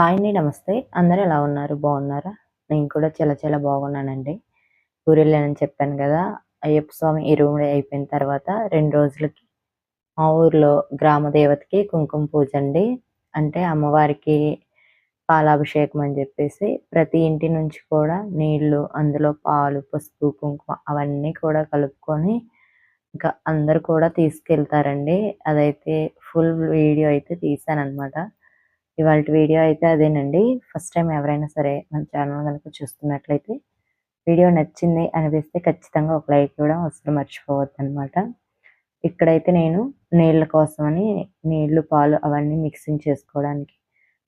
Hi అండి నమస్తే. అందరూ ఎలా ఉన్నారు? బాగున్నారా? నేను కూడా చాలా చాలా బాగున్నానండి. ఊరెళ్ళానని చెప్పాను కదా. అయ్యప్ప స్వామి ఇరుముడి అయిపోయిన తర్వాత రెండు రోజులకి మా ఊర్లో గ్రామ దేవతకి కుంకుమ పూజ అండి. అంటే అమ్మవారికి పాలాభిషేకం అని చెప్పేసి ప్రతి ఇంటి నుంచి కూడా నీళ్ళు అందులో పాలు పసుపు కుంకుమ అవన్నీ కూడా కలుపుకొని ఇంకా అందరు కూడా తీసుకెళ్తారండి. అదైతే ఫుల్ వీడియో అయితే తీసాను అనమాట ఇవాళ వీడియో అయితే అదేనండి. ఫస్ట్ టైం ఎవరైనా సరే మన ఛానల్ కనుక చూస్తున్నట్లయితే వీడియో నచ్చింది అనిపిస్తే ఖచ్చితంగా ఒక లైక్ ఇవ్వడం అసలు మర్చిపోవద్దు అనమాట ఇక్కడైతే నేను నీళ్ళ కోసమని నీళ్ళు పాలు అవన్నీ మిక్సింగ్ చేసుకోవడానికి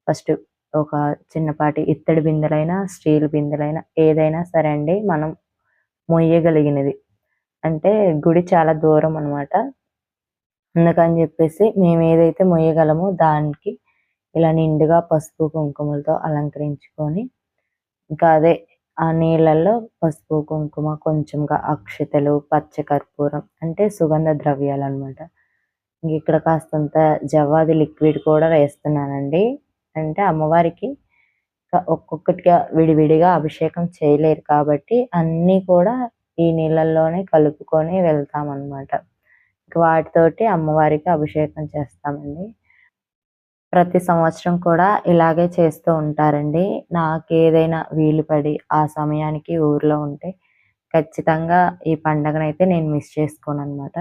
ఫస్ట్ ఒక చిన్నపాటి ఇత్తడి బిందెలైనా స్టీల్ బిందెలైనా ఏదైనా సరే అండి మనం మొయ్యగలిగినది. అంటే గుడి చాలా దూరం అనమాట అందుకని చెప్పేసి మేము ఏదైతే మొయ్యగలమో దానికి ఇలా నిండుగా పసుపు కుంకుమలతో అలంకరించుకొని ఇంకా అదే ఆ నీళ్ళల్లో పసుపు కుంకుమ కొంచెంగా అక్షతలు పచ్చ కర్పూరం అంటే సుగంధ ద్రవ్యాలు అనమాట ఇక్కడ కాస్తంత జవాది లిక్విడ్ కూడా వేస్తున్నానండి. అంటే అమ్మవారికి ఒక్కొక్కటిగా విడివిడిగా అభిషేకం చేయలేరు కాబట్టి అన్నీ కూడా ఈ నీళ్ళల్లోనే కలుపుకొని వెళ్తాం అనమాట వాటితోటి అమ్మవారికి అభిషేకం చేస్తామండి. ప్రతి సంవత్సరం కూడా ఇలాగే చేస్తూ ఉంటారండి. నాకు ఏదైనా వీలు పడి ఆ సమయానికి ఊర్లో ఉంటే ఖచ్చితంగా ఈ పండగనైతే నేను మిస్ చేసుకోను అనమాట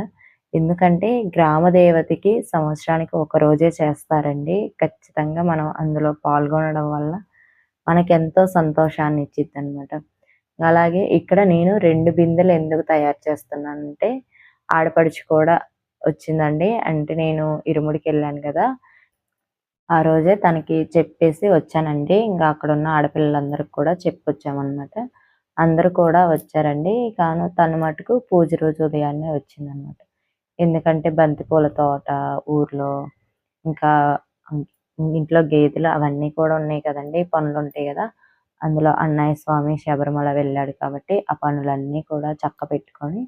ఎందుకంటే గ్రామ దేవతకి సంవత్సరానికి ఒక రోజే చేస్తారండి. ఖచ్చితంగా మనం అందులో పాల్గొనడం వల్ల మనకి ఎంతో సంతోషాన్ని ఇచ్చిద్ది అనమాట అలాగే ఇక్కడ నేను రెండు బిందెలు ఎందుకు తయారు చేస్తున్నానంటే ఆడపడుచు కూడా వచ్చిందండి. అంటే నేను ఇరుముడికి వెళ్ళాను కదా. ఆ రోజే తనకి చెప్పేసి వచ్చానండి. ఇంకా అక్కడ ఉన్న ఆడపిల్లలందరికి కూడా చెప్పొచ్చామన్నమాట. అందరూ కూడా వచ్చారండి. కాను తన మటుకు పూజ రోజు ఉదయాన్నే వచ్చిందనమాట ఎందుకంటే బంతిపూల తోట ఊర్లో ఇంకా ఇంట్లో గేదెలు అవన్నీ కూడా ఉన్నాయి కదండి. పనులు ఉంటాయి కదా. అందులో అన్నయ్య స్వామి శబరిమల వెళ్ళాడు కాబట్టి ఆ పనులన్నీ కూడా చక్క పెట్టుకొని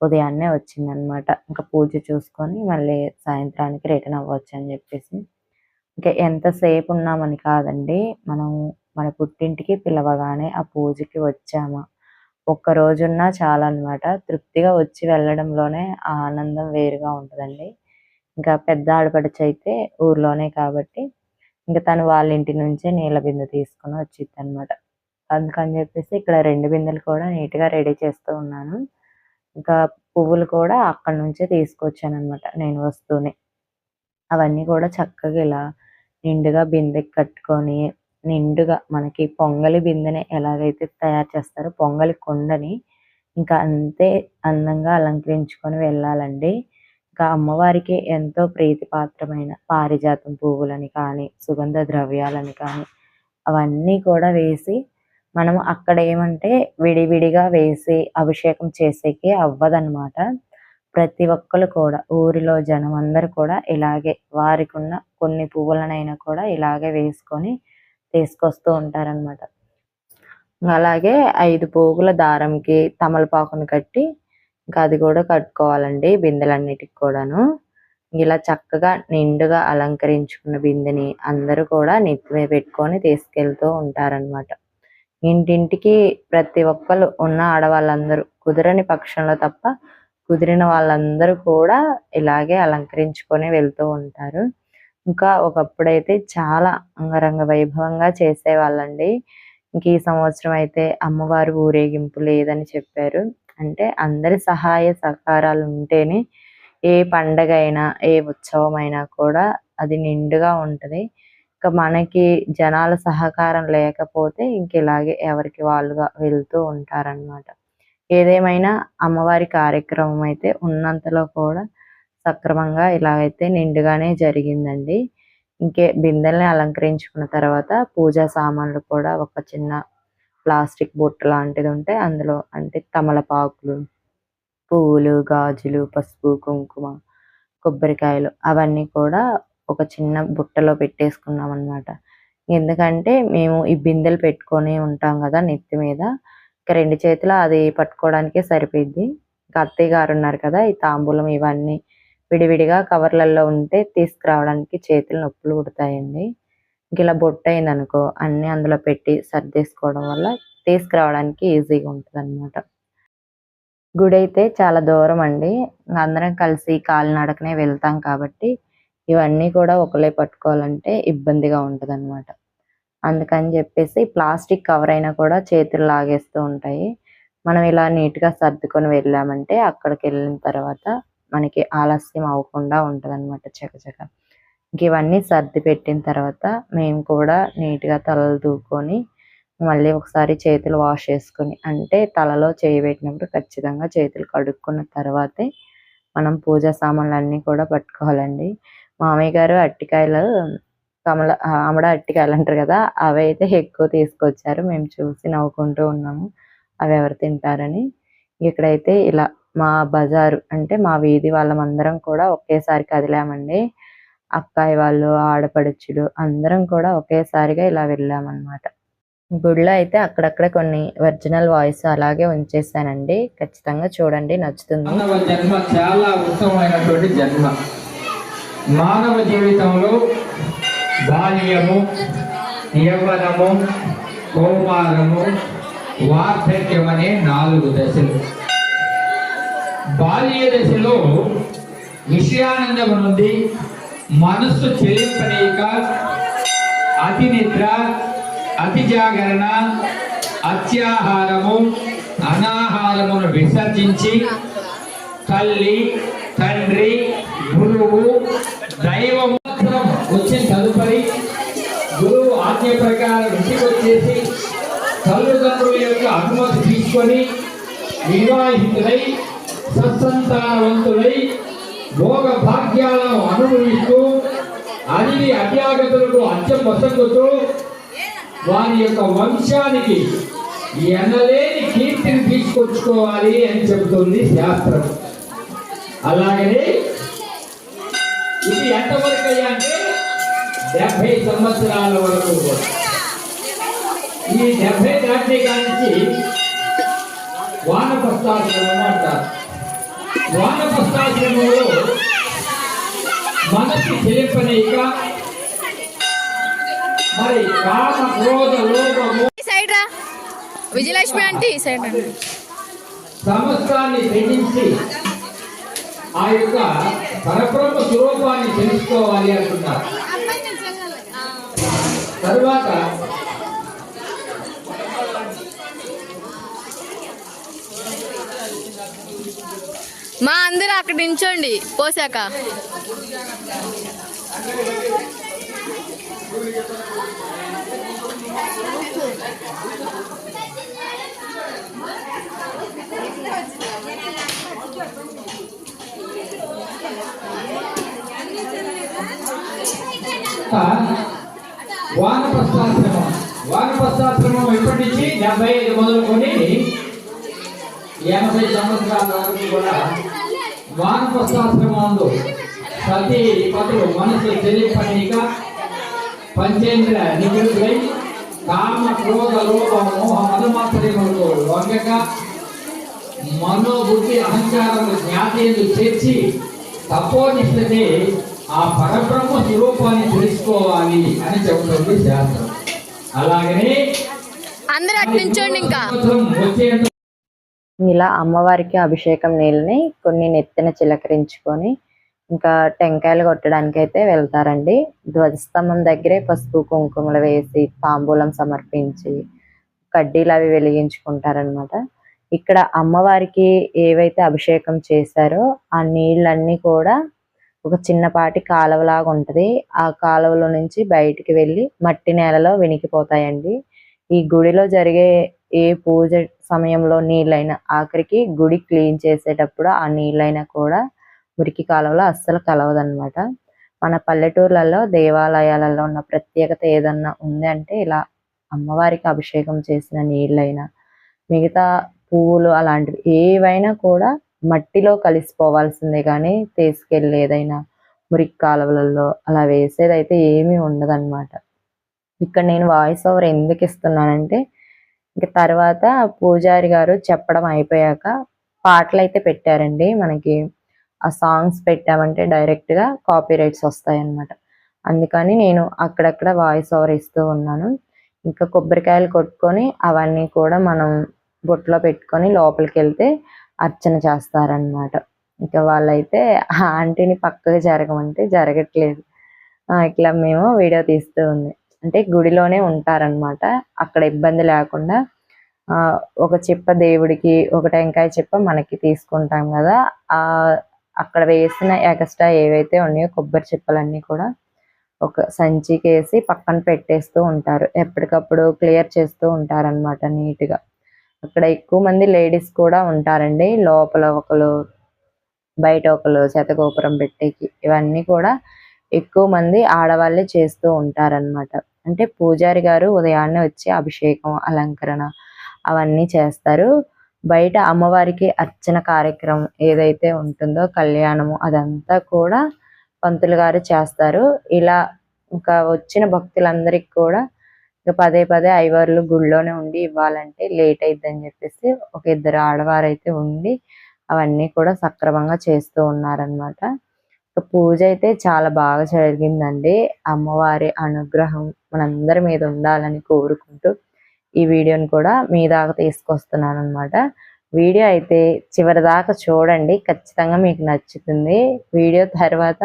ఉదయాన్నే వచ్చిందనమాట ఇంకా పూజ చూసుకొని మళ్ళీ సాయంత్రానికి రిటర్న్ అవ్వచ్చు అని చెప్పేసి ఇంకా ఎంతసేపు ఉన్నామని కాదండి. మనం మన పుట్టింటికి పిలవగానే ఆ పూజకి వచ్చామా. ఒక్క రోజున్నా చాలన్నమాట. తృప్తిగా వచ్చి వెళ్ళడంలోనే ఆ ఆనందం వేరుగా ఉంటుందండి. ఇంకా పెద్ద ఆడపడుచు అయితే ఊర్లోనే కాబట్టి ఇంకా తను వాళ్ళ ఇంటి నుంచే నీళ్ళ బిందె తీసుకుని వచ్చింది అనమాట అందుకని చెప్పేసి ఇక్కడ రెండు బిందెలు కూడా నీట్గా రెడీ చేస్తూ ఉన్నాను. ఇంకా పువ్వులు కూడా అక్కడ నుంచే తీసుకొచ్చాను అనమాట నేను వస్తూనే. అవన్నీ కూడా చక్కగా ఇలా నిండుగా బిందెకి కట్టుకొని నిండుగా మనకి పొంగలి బిందెని ఎలాగైతే తయారు చేస్తారో పొంగలి కుండని ఇంకా అంతే అందంగా అలంకరించుకొని వెళ్ళాలండి. ఇంకా అమ్మవారికి ఎంతో ప్రీతిపాత్రమైన పారిజాతం పువ్వులని కానీ సుగంధ ద్రవ్యాలని కానీ అవన్నీ కూడా వేసి మనం అక్కడ ఏమంటే విడివిడిగా వేసి అభిషేకం చేసేకి అవ్వదనమాట ప్రతి ఒక్కరు కూడా ఊరిలో జనం అందరు కూడా ఇలాగే వారికి ఉన్న కొన్ని పువ్వులనైనా కూడా ఇలాగే వేసుకొని తీసుకొస్తూ ఉంటారనమాట అలాగే ఐదు పోగుల దారంకి తమలపాకును కట్టి ఇంకా అది కూడా కట్టుకోవాలండి బిందెలన్నిటికి కూడాను. ఇలా చక్కగా నిండుగా అలంకరించుకున్న బిందెని అందరూ కూడా నెత్తిమే పెట్టుకొని తీసుకెళ్తూ ఉంటారనమాట ఇంటింటికి ప్రతి ఒక్కరు ఉన్న ఆడవాళ్ళందరూ కుదరని పక్షంలో తప్ప కుదిరిన వాళ్ళందరూ కూడా ఇలాగే అలంకరించుకొని వెళ్తూ ఉంటారు. ఇంకా ఒకప్పుడైతే చాలా అంగరంగ వైభవంగా చేసేవాళ్ళండి. ఇంక ఈ సంవత్సరం అయితే అమ్మవారి ఊరేగింపు లేదని చెప్పారు. అంటే అందరి సహాయ సహకారాలు ఉంటేనే ఏ పండగ అయినా ఏ ఉత్సవం అయినా కూడా అది నిండుగా ఉంటది. ఇంకా మనకి జనాల సహకారం లేకపోతే ఇంక ఇలాగే ఎవరికి వాళ్ళుగా వెళ్తూ ఉంటారనమాట ఏదేమైనా అమ్మవారి కార్యక్రమం అయితే ఉన్నంతలో కూడా సక్రమంగా ఇలాగైతే నిండుగానే జరిగిందండి. ఇంకే బిందెల్ని అలంకరించుకున్న తర్వాత పూజా సామాన్లు కూడా ఒక చిన్న ప్లాస్టిక్ బుట్ట లాంటిది ఉంటే అందులో అంటే తమలపాకులు పువ్వులు గాజులు పసుపు కుంకుమ కొబ్బరికాయలు అవన్నీ కూడా ఒక చిన్న బుట్టలో పెట్టేసుకున్నాం అనమాట ఎందుకంటే మేము ఈ బిందెలు పెట్టుకొని ఉంటాం కదా నెత్తి మీద. ఇంకా రెండు చేతులు అది పట్టుకోవడానికే సరిపోయింది ఇంకా అత్తయ్య గారు ఉన్నారు కదా ఈ తాంబూలం ఇవన్నీ విడివిడిగా కవర్లలో ఉంటే తీసుకురావడానికి చేతులు నొప్పులు పుడతాయండి. ఇంక ఇలా బొట్టు అయింది అనుకో అన్ని అందులో పెట్టి సర్దేసుకోవడం వల్ల తీసుకురావడానికి ఈజీగా ఉంటుంది అనమాట గుడి అయితే చాలా దూరం అండి. అందరం కలిసి కాలినడకనే వెళ్తాం కాబట్టి ఇవన్నీ కూడా ఒకలే పట్టుకోవాలంటే ఇబ్బందిగా ఉంటుంది అనమాట అందుకని చెప్పేసి ప్లాస్టిక్ కవర్ అయినా కూడా చేతులు లాగేస్తూ ఉంటాయి. మనం ఇలా నీట్గా సర్దుకొని వెళ్ళామంటే అక్కడికి వెళ్ళిన తర్వాత మనకి ఆలస్యం అవ్వకుండా ఉంటుంది అనమాట చకచక. ఇవన్నీ సర్ది పెట్టిన తర్వాత మేము కూడా నీట్గా తలలు దూకొని మళ్ళీ ఒకసారి చేతులు వాష్ చేసుకొని అంటే తలలో చేయి పెట్టినప్పుడు ఖచ్చితంగా చేతులు కడుక్కున్న తర్వాతే మనం పూజా సామాన్లు అన్ని కూడా పట్టుకోవాలండి. మామయ్య గారు అట్టికాయలు కమల ఆమడ అట్టికాయలు అంటారు కదా అవి అయితే ఎక్కువ తీసుకొచ్చారు. మేము చూసి నవ్వుకుంటూ ఉన్నాము. అవి ఎవరు తింటారని. ఇక్కడైతే ఇలా మా బజారు అంటే మా వీధి వాళ్ళమందరం కూడా ఒకేసారి కదిలామండి. అక్కాయి వాళ్ళు ఆడపడుచులు అందరం కూడా ఒకేసారిగా ఇలా వెళ్ళామన్నమాట. గుడిలో అయితే అక్కడక్కడ కొన్ని ఒరిజినల్ వాయిస్ అలాగే ఉంచేసానండి ఖచ్చితంగా చూడండి నచ్చుతుంది. జన్మ చాలా ఉత్తమమైనటువంటి జన్మ. మానవ జీవితంలో బాల్యము యవ్వనము కౌమారము వార్ధక్యం అనే నాలుగు దశలు. బాల్య దశలో విషయానందం నుండి మనస్సు చెల్లింపనీక అతి నిద్ర అతి జాగరణ అత్యాహారము అనాహారమును విసర్జించి తల్లి తండ్రి గురువు దైవం వచ్చిన తదుపరి గురువు ఆజ్ఞ ప్రకారం ఇంటికి వచ్చేసి తల్లిదండ్రుల యొక్క అనుమతి తీసుకొని వివాహితులై సత్సంతానవంతులై భోగ భాగ్యాలను అనుభవిస్తూ అన్ని అభ్యాగతులకు అత్యం వసంగుతూ వారి యొక్క వంశానికి ఎనలేని కీర్తిని తీసుకొచ్చుకోవాలి అని చెబుతుంది శాస్త్రం. అలాగనే ఇది ఎంతవరకు అయ్యా అంటే డెబ్బై సంవత్సరాల వరకు. ఈ డెబ్బై దాటి కానించి వానపస్తాశ్రమం అంటారు. వానపస్తాశ్రమంలో మనసు చెలింపనీక మరి కామ క్రోధ లోపము ఈ సైడ్ రా. విజయలక్ష్మి అంటే ఈ సైడ్ సమస్తాన్ని త్యజించి ఆ యొక్క పరబ్రహ్మ స్వరూపాన్ని తెలుసుకోవాలి అంటున్నారు. తరువాత మా అందరూ అక్కడ నించోండి పోసాక వానప్రస్థాశ్రమం. వానప్రస్థాశ్రమం ఇప్పటి నుంచి? డెబ్బై ఐదు మొదలుకొని ఎనభై సంవత్సరాల వరకు కూడా వానప్రస్థాశ్రమంలో ప్రతి పదులు మనసు తెలియపడిక పంచేంద్ర నివృత్తులై కామ క్రోధ లోప మోహ మదమాత్రములకు వంగక మనోబుద్ధి అహంకారము జ్ఞాతేందు చేర్చి తపోనిష్టతే ఆ పరబ్రహ్మ స్వరూపాన్ని తెలుసుకోవాలి అని చెబుతుంది శాస్త్రం. అలాగనే అందరూ అటు నించోండి ఇంకా. ఇలా అమ్మవారికి అభిషేకం నీళ్ళని కొన్ని నెత్తిన చిలకరించుకొని ఇంకా టెంకాయలు కొట్టడానికి అయితే వెళ్తారండి. ధ్వజస్తంభం దగ్గరే పసుపు కుంకుమలు వేసి తాంబూలం సమర్పించి కడ్డీలు అవి వెలిగించుకుంటారనమాట ఇక్కడ అమ్మవారికి ఏవైతే అభిషేకం చేశారో ఆ నీళ్ళన్నీ కూడా ఒక చిన్నపాటి కాలువలాగా ఉంటది. ఆ కాలువలో నుంచి బయటికి వెళ్ళి మట్టి నేలలో వెనికిపోతాయండి. ఈ గుడిలో జరిగే ఏ పూజ సమయంలో నీళ్ళైనా ఆఖరికి గుడి క్లీన్ చేసేటప్పుడు ఆ నీళ్ళైనా కూడా మురికి కాలువలో అస్సలు కలవదన్నమాట. మన పల్లెటూర్లలో దేవాలయాలలో ఉన్న ప్రత్యేకత ఏదన్నా ఉంది అంటే ఇలా అమ్మవారికి అభిషేకం చేసిన నీళ్ళైనా మిగతా పువ్వులు అలాంటివి ఏవైనా కూడా మట్టిలో కలిసిపోవాల్సిందే కానీ తీసుకెళ్ళి ఏదైనా మురికి కాలువలలో అలా వేసేది అయితే ఏమీ ఉండదన్నమాట. ఇక్కడ నేను వాయిస్ ఓవర్ ఎందుకు ఇస్తున్నానంటే ఇంక తర్వాత పూజారి గారు చెప్పడం అయిపోయాక పాటలు అయితే పెట్టారండి. మనకి ఆ సాంగ్స్ పెట్టామంటే డైరెక్ట్గా కాపీ రైట్స్ వస్తాయి అన్నమాట అందుకని నేను అక్కడక్కడ వాయిస్ ఓవర్ ఇస్తూ ఉన్నాను. ఇంకా కొబ్బరికాయలు కొట్టుకొని అవన్నీ కూడా మనం బొట్లో పెట్టుకొని లోపలికి వెళ్తే అర్చన చేస్తారనమాట ఇంకా వాళ్ళైతే ఆ ఆంటీని పక్కకు జరగమంటే జరగట్లేదు. ఇట్లా మేము వీడియో తీస్తూ ఉంది. అంటే గుడిలోనే ఉంటారనమాట అక్కడ ఇబ్బంది లేకుండా ఒక చిప్ప దేవుడికి ఒక టెంకాయ చిప్ప మనకి తీసుకుంటాం కదా. ఆ అక్కడ వేసిన ఎక్స్ట్రా ఏవైతే ఉన్నాయో కొబ్బరి చిప్పలన్నీ కూడా ఒక సంచికి వేసి పక్కన పెట్టేస్తూ ఉంటారు. ఎప్పటికప్పుడు క్లియర్ చేస్తూ ఉంటారన్నమాట నీట్గా అక్కడ ఎక్కువ మంది లేడీస్ కూడా ఉంటారండి. లోపల ఒకరు బయట ఒకరు శతగోపురం పెట్టేకి ఇవన్నీ కూడా ఎక్కువ మంది ఆడవాళ్ళే చేస్తూ ఉంటారన్నమాట. అంటే పూజారి గారు ఉదయాన్నే వచ్చి అభిషేకం అలంకరణ అవన్నీ చేస్తారు. బయట అమ్మవారికి అర్చన కార్యక్రమం ఏదైతే ఉంటుందో కళ్యాణము అదంతా కూడా పంతులు గారు చేస్తారు. ఇలా ఇంకా వచ్చిన భక్తులందరికీ కూడా ఇక పదే పదే ఐవర్లు గుళ్ళోనే ఉండి ఇవ్వాలంటే లేట్ అయిద్దని చెప్పేసి ఒక ఇద్దరు ఆడవారు అయితే ఉండి అవన్నీ కూడా సక్రమంగా చేస్తూ ఉన్నారనమాట పూజ అయితే చాలా బాగా జరిగిందండి. అమ్మవారి అనుగ్రహం మనందరి మీద ఉండాలని కోరుకుంటూ ఈ వీడియోని కూడా మీ దాకా తీసుకొస్తున్నాను అనమాట వీడియో అయితే చివరి దాకా చూడండి. ఖచ్చితంగా మీకు నచ్చుతుంది. వీడియో తర్వాత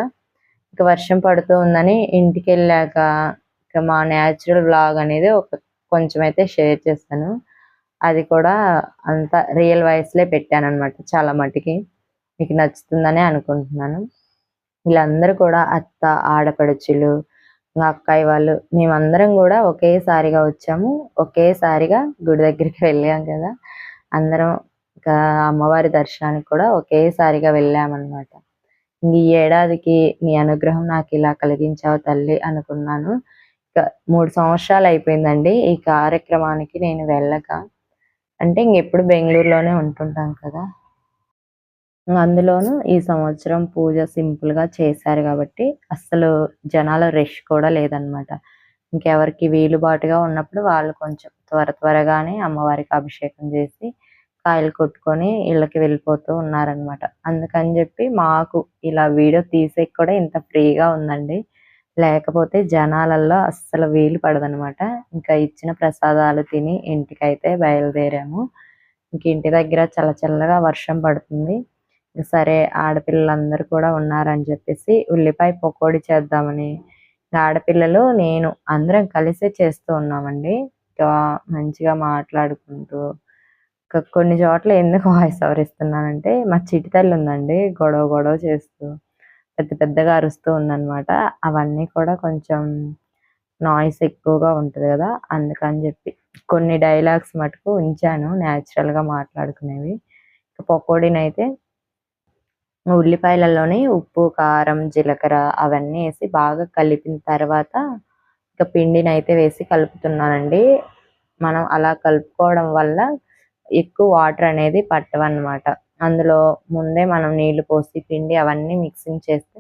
ఇక వర్షం పడుతూ ఉందని ఇంటికి వెళ్ళాక ఇక మా న్యాచురల్ వ్లాగ్ అనేది ఒక కొంచెం అయితే షేర్ చేస్తాను. అది కూడా అంత రియల్ వాయిస్లే పెట్టాను అనమాట చాలా మటుకి. మీకు నచ్చుతుందని అనుకుంటున్నాను. వీళ్ళందరూ కూడా అత్త ఆడపడుచులు ఇంకా అక్కాయి వాళ్ళు మేమందరం కూడా ఒకేసారిగా వచ్చాము. ఒకేసారిగా గుడి దగ్గరికి వెళ్ళాం కదా. అందరం ఇంకా అమ్మవారి దర్శనానికి కూడా ఒకేసారిగా వెళ్ళామన్నమాట. ఈ ఏడాదికి నీ అనుగ్రహం నాకు ఇలా కలిగించావు తల్లి అనుకున్నాను. మూడు సంవత్సరాలు అయిపోయిందండి ఈ కార్యక్రమానికి నేను వెళ్ళక. అంటే ఇంకెప్పుడు బెంగళూరులోనే ఉంటుంటాం కదా. అందులోనూ ఈ సంవత్సరం పూజ సింపుల్గా చేశారు కాబట్టి అస్సలు జనాల రష్ కూడా లేదనమాట. ఇంకెవరికి వీలుబాటుగా ఉన్నప్పుడు వాళ్ళు కొంచెం త్వర త్వరగానే అమ్మవారికి అభిషేకం చేసి కాయలు కొట్టుకొని ఇళ్ళకి వెళ్ళిపోతూ ఉన్నారనమాట. అందుకని చెప్పి మాకు ఇలా వీడియో తీసే కూడా ఇంత ఫ్రీగా ఉందండి. లేకపోతే జనాలల్లో అస్సలు వీలు పడదనమాట. ఇంకా ఇచ్చిన ప్రసాదాలు తిని ఇంటికైతే బయలుదేరాము. ఇంక ఇంటి దగ్గర చల్ల చల్లగా వర్షం పడుతుంది. సరే ఆడపిల్లలందరూ కూడా ఉన్నారని చెప్పేసి ఉల్లిపాయ పకోడీ చేద్దామని. ఆడపిల్లలు నేను అందరం కలిసి చేస్తూ ఉన్నామండి. మంచిగా మాట్లాడుకుంటూ కొన్ని చోట్ల ఎందుకు వాయిస్ ఓవర్ ఇస్తున్నానంటే మా చిటి తల్లి ఉందండి గొడవ గొడవ చేస్తూ. పెద్ద పెద్దగా అరుస్తూ ఉందన్నమాట. అవన్నీ కూడా కొంచెం నాయిస్ ఎక్కువగా ఉంటుంది కదా అందుకని చెప్పి కొన్ని డైలాగ్స్ మటుకు ఉంచాను న్యాచురల్గా గా మాట్లాడుకునేవి. పకోడీనైతే పకోడీని అయితే ఉల్లిపాయలలోని ఉప్పు కారం జీలకర్ర అవన్నీ వేసి బాగా కలిపిన తర్వాత ఇక పిండిని అయితే వేసి కలుపుతున్నానండి. మనం అలా కలుపుకోవడం వల్ల ఎక్కువ వాటర్ అనేది పట్టవన్నమాట. అందులో ముందే మనం నీళ్ళు పోసి పిండి అవన్నీ మిక్సింగ్ చేస్తే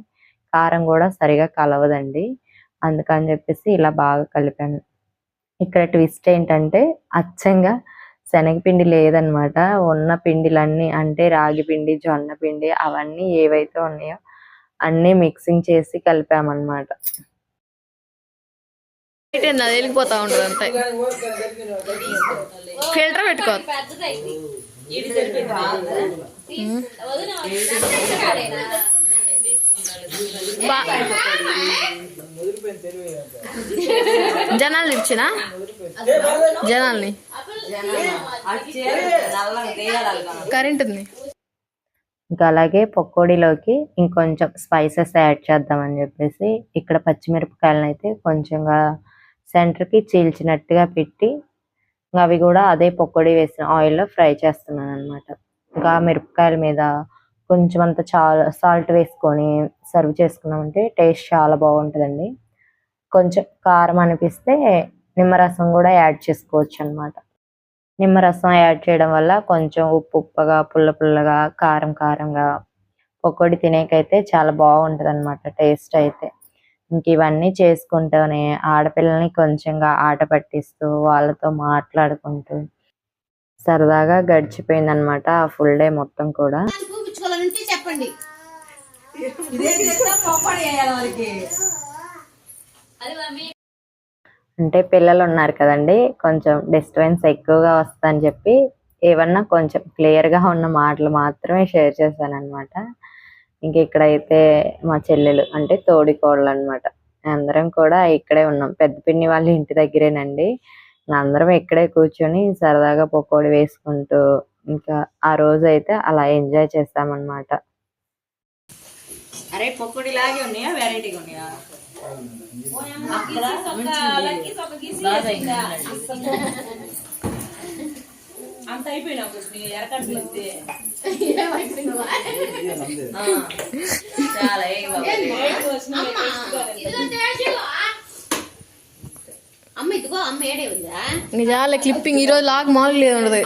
కారం కూడా సరిగా కలవదండి. అందుకని చెప్పేసి ఇలా బాగా కలిపాను. ఇక్కడ ట్విస్ట్ ఏంటంటే అచ్చంగా శనగపిండి లేదనమాట. ఉన్న పిండిలన్నీ అంటే రాగి పిండి జొన్న పిండి అవన్నీ ఏవైతే ఉన్నాయో అన్నీ మిక్సింగ్ చేసి కలిపామన్నమాట వెళ్ళిపోతా ఉంటుంది అంతే. ఫిల్టర్ పెట్టుకో. జనాల్ని జనాలు ఇచ్చినా? జనాల్ని. కరెంట్ ఉంది ఇంకా అలాగే పకోడీలోకి ఇంకొంచెం స్పైసెస్ యాడ్ చేద్దామని చెప్పేసి ఇక్కడ పచ్చిమిరపకాయలను అయితే కొంచెంగా సెంటర్కి కి చీల్చినట్టుగా పెట్టి ఇంకా అవి కూడా అదే పొక్కడి వేసిన ఆయిల్లో ఫ్రై చేస్తున్నాను అనమాట ఇంకా మిరపకాయల మీద కొంచెం అంత చాలా సాల్ట్ వేసుకొని సర్వ్ చేసుకున్నామంటే టేస్ట్ చాలా బాగుంటుందండి. కొంచెం కారం అనిపిస్తే నిమ్మరసం కూడా యాడ్ చేసుకోవచ్చు అన్నమాట నిమ్మరసం యాడ్ చేయడం వల్ల కొంచెం ఉప్పు ఉప్పగా పుల్ల పుల్లగా కారం కారంగా పకోడీ తినేకైతే చాలా బాగుంటది అనమాట టేస్ట్ అయితే. ఇంక ఇవన్నీ చేసుకుంటూనే ఆడపిల్లల్ని కొంచెంగా ఆట పట్టిస్తూ వాళ్ళతో మాట్లాడుకుంటూ సరదాగా గడిచిపోయింది అనమాట ఆ ఫుల్ డే మొత్తం కూడా. చెప్పండి. అంటే పిల్లలు ఉన్నారు కదండి కొంచెం డిస్టర్బెన్స్ ఎక్కువగా వస్తుందని చెప్పి ఏమన్నా కొంచెం క్లియర్గా ఉన్న మాటలు మాత్రమే షేర్ చేశాను అనమాట ఇంక ఇక్కడైతే మా చెల్లెలు అంటే తోడికోడలు అనమాట అందరం కూడా ఇక్కడే ఉన్నాం పెద్ద పిన్ని వాళ్ళ ఇంటి దగ్గరేనండి అందరం ఇక్కడే కూర్చొని సరదాగా పకోడీ వేసుకుంటూ ఇంకా ఆ రోజు అయితే అలా ఎంజాయ్ చేస్తామన్నమాట అరే పకోడీ లాగే ఉన్నాయా వెరైటీగా ఉన్నాయా అంత అయిపోయినప్పుడు ఎరకట్లు చాలా ఏం అమ్మ ఇదిగో అమ్మ ఏడే ఉందా నిజాల క్లిప్పింగ్ ఈరోజు లాగ్ మామూలు లేదు ఉండదు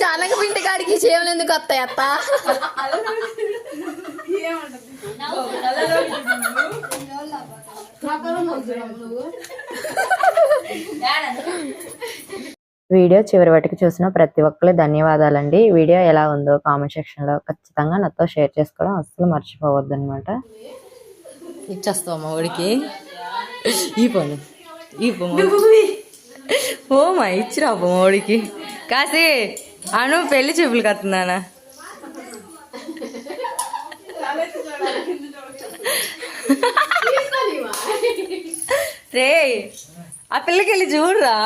చాలా పిండి కాడికి చేయమని ఎందుకు వస్తాయి అత్త? వీడియో చివరి వరకు చూసిన ప్రతి ఒక్కరు ధన్యవాదాలండి. వీడియో ఎలా ఉందో కామెంట్ సెక్షన్లో ఖచ్చితంగా నాతో షేర్ చేసుకోవడం అస్సలు మర్చిపోవద్దు అనమాట ఇచ్చేస్తావమ్మా వాడికి? ఈ పను ఈ ఓ మా ఇచ్చిరా పొమ్మ వాడికి కాసి అను పెళ్ళి చూపులు కత్తున్నానా రే ఆ పిల్లకి వెళ్ళి చూడరా.